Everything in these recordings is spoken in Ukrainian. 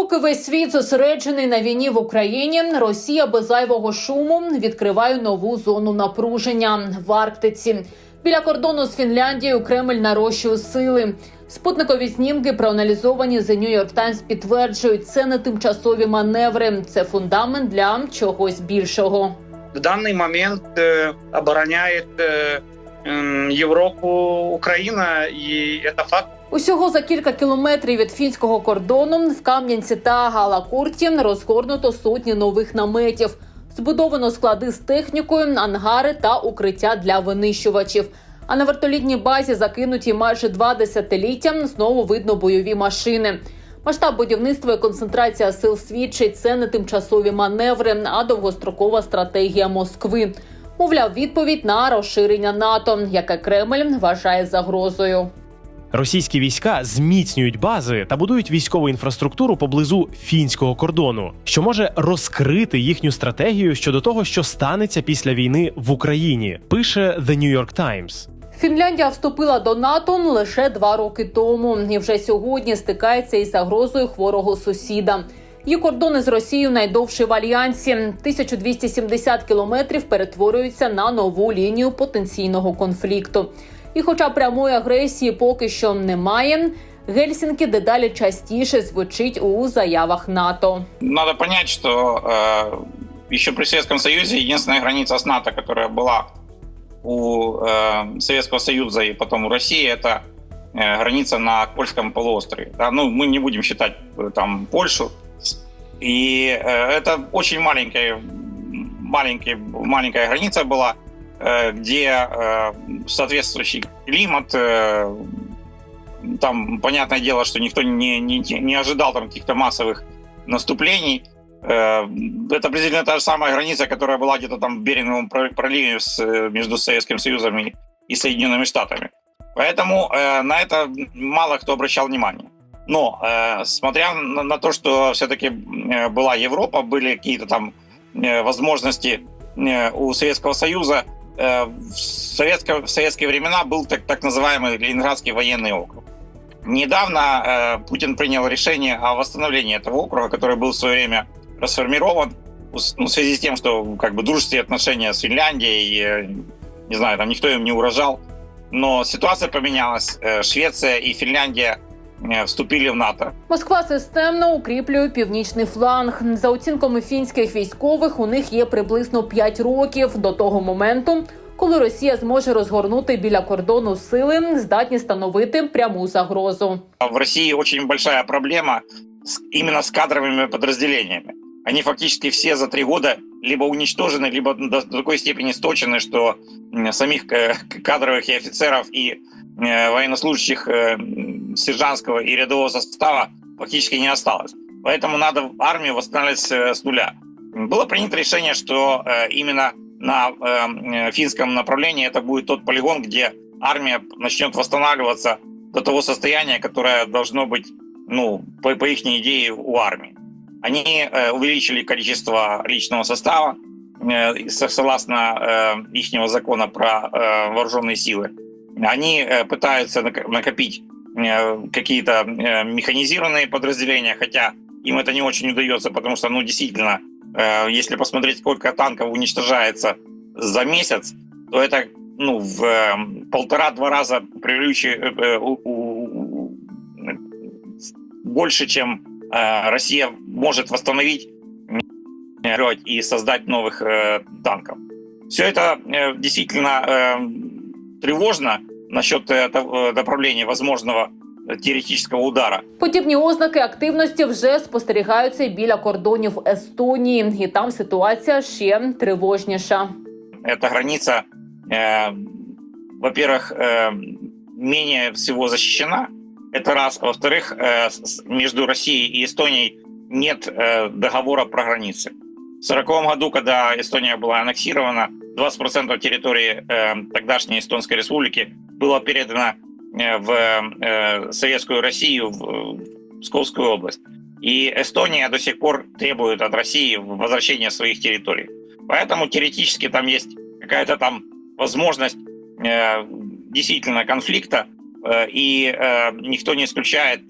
Поки весь світ зосереджений на війні в Україні, Росія без зайвого шуму відкриває нову зону напруження в Арктиці. Біля кордону з Фінляндією Кремль нарощує сили. Спутникові знімки, проаналізовані The New York Times, підтверджують, це не тимчасові маневри, це фундамент для чогось більшого. в данный момент э, обороняет э, м, Европу Украина, и это факт. Усього за кілька кілометрів від фінського кордону в Кам'янці та Галакурті розгорнуто сотні нових наметів. Збудовано склади з технікою, ангари та укриття для винищувачів. А на вертолітній базі закинуті майже два десятиліття. Знову видно бойові машини. Масштаб будівництва і концентрація сил свідчить, це не тимчасові маневри, а довгострокова стратегія Москви. Мовляв, відповідь на розширення НАТО, яке Кремль вважає загрозою. Російські війська зміцнюють бази та будують військову інфраструктуру поблизу фінського кордону, що може розкрити їхню стратегію щодо того, що станеться після війни в Україні. Пише The New York Times. Фінляндія вступила до НАТО лише два роки тому, і вже сьогодні стикається із загрозою хворого сусіда. Її кордони з Росією найдовші в альянсі. 1270 кілометрів перетворюються на нову лінію потенційного конфлікту. І, хоча прямої агресії поки що немає, Гельсінкі дедалі частіше звучить у заявах НАТО. Надо понять, что э, еще при Советском Союзе единственная граница с НАТО, которая была у э, Советского Союза и потом у России, это э, граница на Польском полуострове. Да? Ну, мы не будем считать э, там Польшу. И э, это очень маленькая, маленький, маленькая граница была, э, Где э, соответствующий климат, э, там, понятное дело, что никто не, не, не ожидал там каких-то массовых наступлений. Э, Это приблизительно та же самая граница, которая была где-то там в Беринговом про- проливе с, э, между Советским Союзом и, и Соединенными Штатами. Поэтому э, на это мало кто обращал внимание. Но э, смотря на, на то, что все-таки э, была Европа, были какие-то там э, возможности э, у Советского Союза, э, в, советско- в советские времена был так, так называемый Ленинградский военный округ. Недавно э, Путин принял решение о восстановлении этого округа, который был в свое время расформирован ну, в связи с тем, что как бы дружеские отношения с Финляндией, э, не знаю, там никто им не угрожал. Но ситуация поменялась. Э, Швеция и Финляндия э, вступили в НАТО. Москва системно укріплює північний фланг. За оцінками фінських військових, у них є приблизно 5 років до того моменту, коли Росія зможе розгорнути біля кордону сили, здатні становити пряму загрозу. А В России очень большая проблема с- именно с кадровыми подразделениями. Они фактически все за три года либо уничтожены, либо до, до такой степени сточены, что м, самих э, к- кадровых и офицеров, и э, военнослужащих э, сержантского и рядового состава фактически не осталось. Поэтому надо армию восстанавливать э, с нуля. Было принято решение, что э, именно на э, э, финском направлении это будет тот полигон, где армия начнет восстанавливаться до того состояния, которое должно быть, ну, по, по их идее у армии. Они э, увеличили количество личного состава, э, со- согласно э, ихнего закона про э, вооруженные силы. Они э, пытаются нак- накопить э, какие-то э, механизированные подразделения, хотя им это не очень удается, потому что, ну, действительно, если посмотреть, сколько танков уничтожается за месяц, то это ну, в полтора-два раза э, больше, чем Россия может восстановить и создать новых танков. Все это действительно тревожно насчет э, того- направления возможного э, теоретического удара. Подібні ознаки активності вже спостерігаються і біля кордонів Естонії, і там ситуація ще тривожніша. эта граница, э, во-первых, э, менее всего защищена. Это раз. Во-вторых, э, с- с- между Россией и Эстонией нет э, договора про границы. В 1940 году, когда Эстония была аннексирована, 20% территории э, тогдашней Эстонской республики было передано э, в э, Советскую Россию, в, Псковскую область. И Эстония до сих пор требует от России возвращения своих территорий. Поэтому теоретически там есть какая-то там возможность э, действительно конфликта, и никто не исключает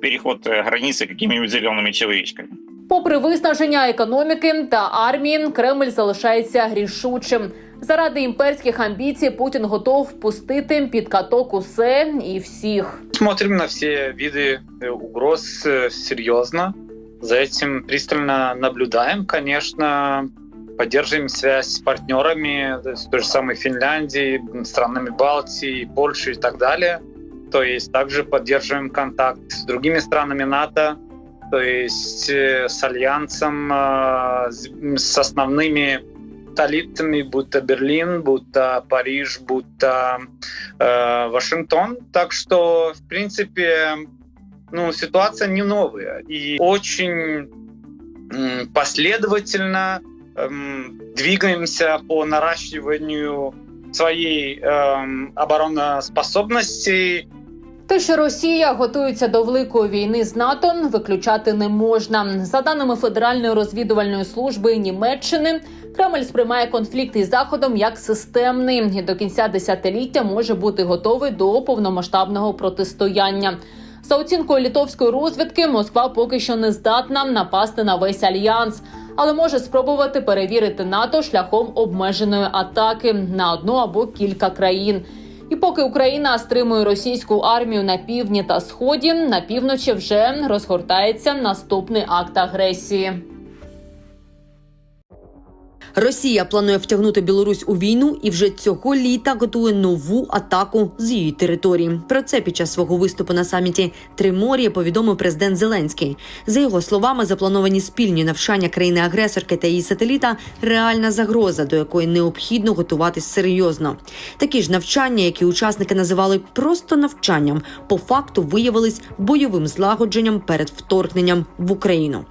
переход границы какими-нибудь зелеными человечками. Попри виснаження економіки та армії, Кремль залишається рішучим. Заради імперських амбіцій Путін готов пустити під каток усе і всіх. Смотрим на все виды э, угроз э, серьезно. За этим пристально наблюдаем, конечно. Поддерживаем связь с партнерами, то есть той же самой Финляндии, странами Балтии, Польши и так далее. То есть также поддерживаем контакт с другими странами НАТО, то есть э, с альянсом, э, с основными столицами, будто Берлин, будто Париж, будто э, Вашингтон. Так что, в принципе, ну, ситуация не новая. И очень последовательно эм, двигаемся по наращиванию своей эм, обороноспособности, Те, що Росія готується до великої війни з НАТО, виключати не можна. За даними Федеральної розвідувальної служби Німеччини, Кремль сприймає конфлікт із заходом як системний і до кінця десятиліття може бути готовий до повномасштабного протистояння. За оцінкою літовської розвідки, Москва поки що не здатна напасти на весь альянс, але може спробувати перевірити НАТО шляхом обмеженої атаки на одну або кілька країн. І поки Україна стримує російську армію на півдні та сході, на півночі вже розгортається наступний акт агресії. Росія планує втягнути Білорусь у війну і вже цього літа готує нову атаку з її території. Про це під час свого виступу на саміті Тримор'я повідомив президент Зеленський. За його словами, заплановані спільні навчання країни-агресорки та її сателіта реальна загроза, до якої необхідно готуватись серйозно. Такі ж навчання, які учасники називали просто навчанням, по факту виявились бойовим злагодженням перед вторгненням в Україну.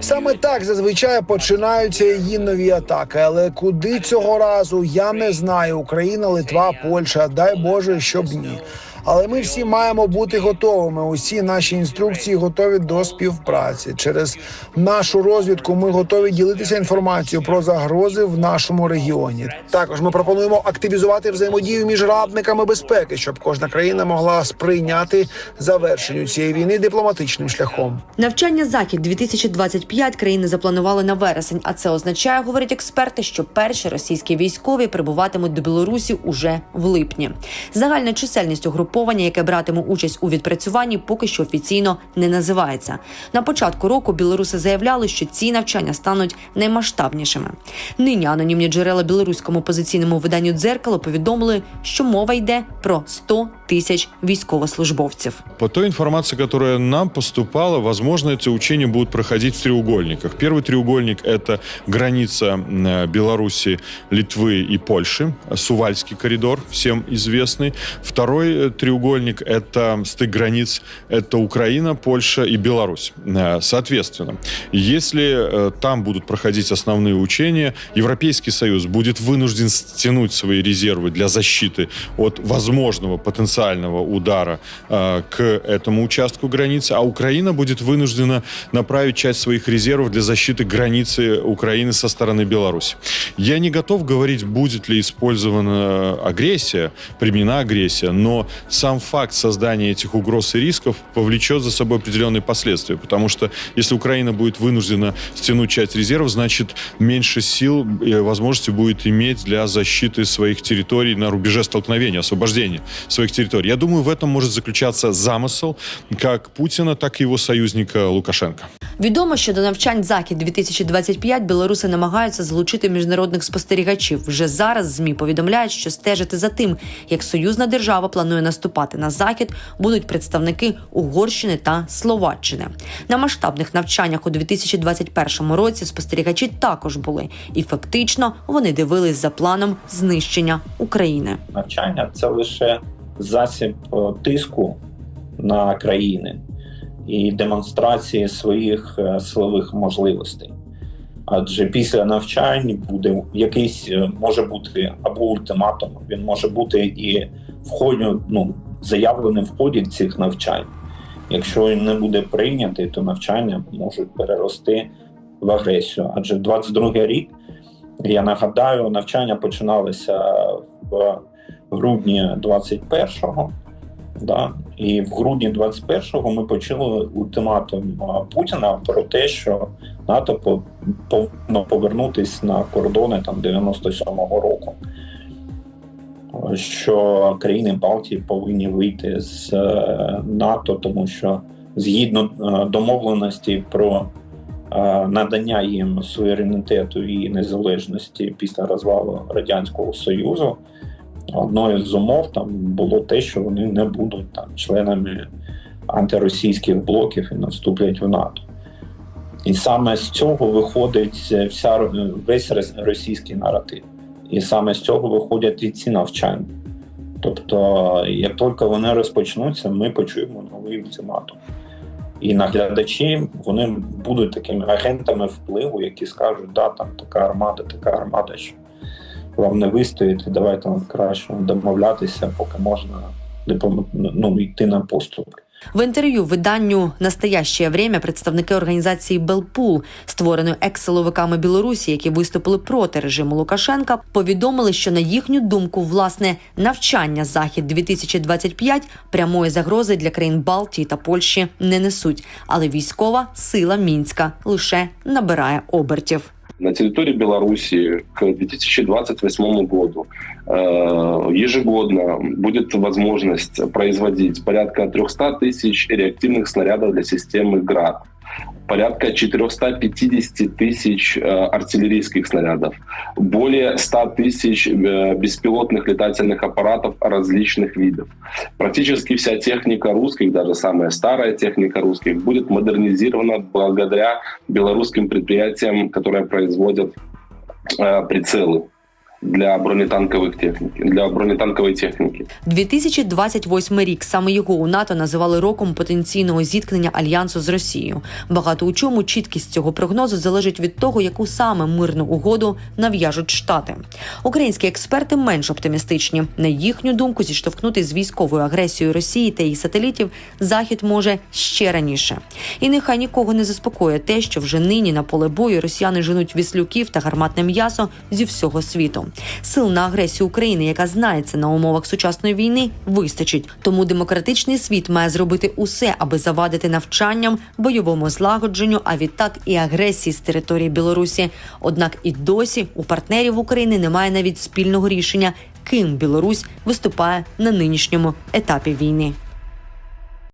Саме так зазвичай починаються її нові атаки. Але куди цього разу я не знаю. Україна, Литва, Польща. Дай Боже, щоб ні. Але ми всі маємо бути готовими. Усі наші інструкції готові до співпраці. Через нашу розвідку ми готові ділитися інформацією про загрози в нашому регіоні. Також ми пропонуємо активізувати взаємодію між радниками безпеки, щоб кожна країна могла сприйняти завершенню цієї війни дипломатичним шляхом. Навчання захід 2025 країни запланували на вересень. А це означає, говорять експерти, що перші російські військові прибуватимуть до Білорусі уже в липні. Загальна чисельність угруповання, яке братиме участь у відпрацюванні, поки що офіційно не називається. На початку року білоруси заявляли, що ці навчання стануть наймасштабнішими. Нині анонімні джерела білоруському опозиційному виданню дзеркало повідомили, що мова йде про 100 тисяч військовослужбовців. По той информации, которая нам поступала, возможно, эти учения будут проходить в треугольниках. Первый треугольник – это граница э, Беларуси, Литвы и Польши, Сувальский коридор, всем известный. Второй э, треугольник – это стык границ, это Украина, Польша и Беларусь. Э, Соответственно, если э, там будут проходить основные учения, Европейский Союз будет вынужден стянуть свои резервы для защиты от возможного потенциального удара э, к этому участку границы, а Украина будет вынуждена направить часть своих резервов для защиты границы Украины со стороны Беларуси. Я не готов говорить, будет ли использована агрессия, применена агрессия, но сам факт создания этих угроз и рисков повлечет за собой определенные последствия, потому что если Украина будет вынуждена стянуть часть резервов, значит меньше сил и возможности будет иметь для защиты своих территорий на рубеже столкновения, освобождения своих территорий. Я думаю, в этом может заключаться замысел как Путина, так и его союзника Лукашенко. Відомо, що до навчань захід 2025 білоруси намагаються залучити міжнародних спостерігачів. Вже зараз змі повідомляють, що стежити за тим, як союзна держава планує наступати на захід, будуть представники Угорщини та Словаччини. На масштабних навчаннях у 2021 році спостерігачі також були, і фактично вони дивились за планом знищення України. навчання це лише засіб е, тиску на країни і демонстрації своїх е, силових можливостей. Адже після навчань буде якийсь е, може бути або ультиматум, він може бути і в ну, заявлений в ході цих навчань. Якщо він не буде прийнятий, то навчання можуть перерости в агресію. Адже 22 рік, я нагадаю, навчання починалися в грудні 21-го. Да? І в грудні 21-го ми почули ультиматум Путіна про те, що НАТО по- повинно повернутися на кордони там 97-го року. Що країни Балтії повинні вийти з е, НАТО, тому що згідно е, домовленості про е, надання їм суверенітету і незалежності після розвалу Радянського Союзу, одною з умов там було те, що вони не будуть там членами антиросійських блоків і не вступлять в НАТО. І саме з цього виходить вся весь російський наратив. І саме з цього виходять і ці навчання. Тобто, як тільки вони розпочнуться, ми почуємо новий ультиматум. І наглядачі вони будуть такими агентами впливу, які скажуть, да, там така армада, така армада, що вам не вистоїти, давайте краще домовлятися, поки можна ну, йти на поступки. В інтерв'ю виданню Настояще время представники організації Белпул, створеної екс-силовиками Білорусі, які виступили проти режиму Лукашенка, повідомили, що на їхню думку, власне, навчання захід 2025 прямої загрози для країн Балтії та Польщі не несуть, але військова сила мінська лише набирає обертів на территории Беларуси к 2028 году э, ежегодно будет возможность производить порядка 300 тысяч реактивных снарядов для системы ГРАД, Порядка 450 тысяч э, артиллерийских снарядов, более 100 тысяч э, беспилотных летательных аппаратов различных видов. Практически вся техника русских, даже самая старая техника русских, будет модернизирована благодаря белорусским предприятиям, которые производят э, прицелы для бронетанковых техники, для бронетанковой техники. 2028 рік саме його у НАТО називали роком потенційного зіткнення альянсу з Росією. Багато у чому чіткість цього прогнозу залежить від того, яку саме мирну угоду нав'яжуть штати. Українські експерти менш оптимістичні. На їхню думку, зіштовхнути з військовою агресією Росії та її сателітів захід може ще раніше. І нехай нікого не заспокоює те, що вже нині на поле бою росіяни женуть віслюків та гарматне м'ясо зі всього світу. Сил на агресію України, яка знається на умовах сучасної війни, вистачить. Тому демократичний світ має зробити усе, аби завадити навчанням, бойовому злагодженню, а відтак і агресії з території Білорусі. Однак і досі у партнерів України немає навіть спільного рішення, ким Білорусь виступає на нинішньому етапі війни.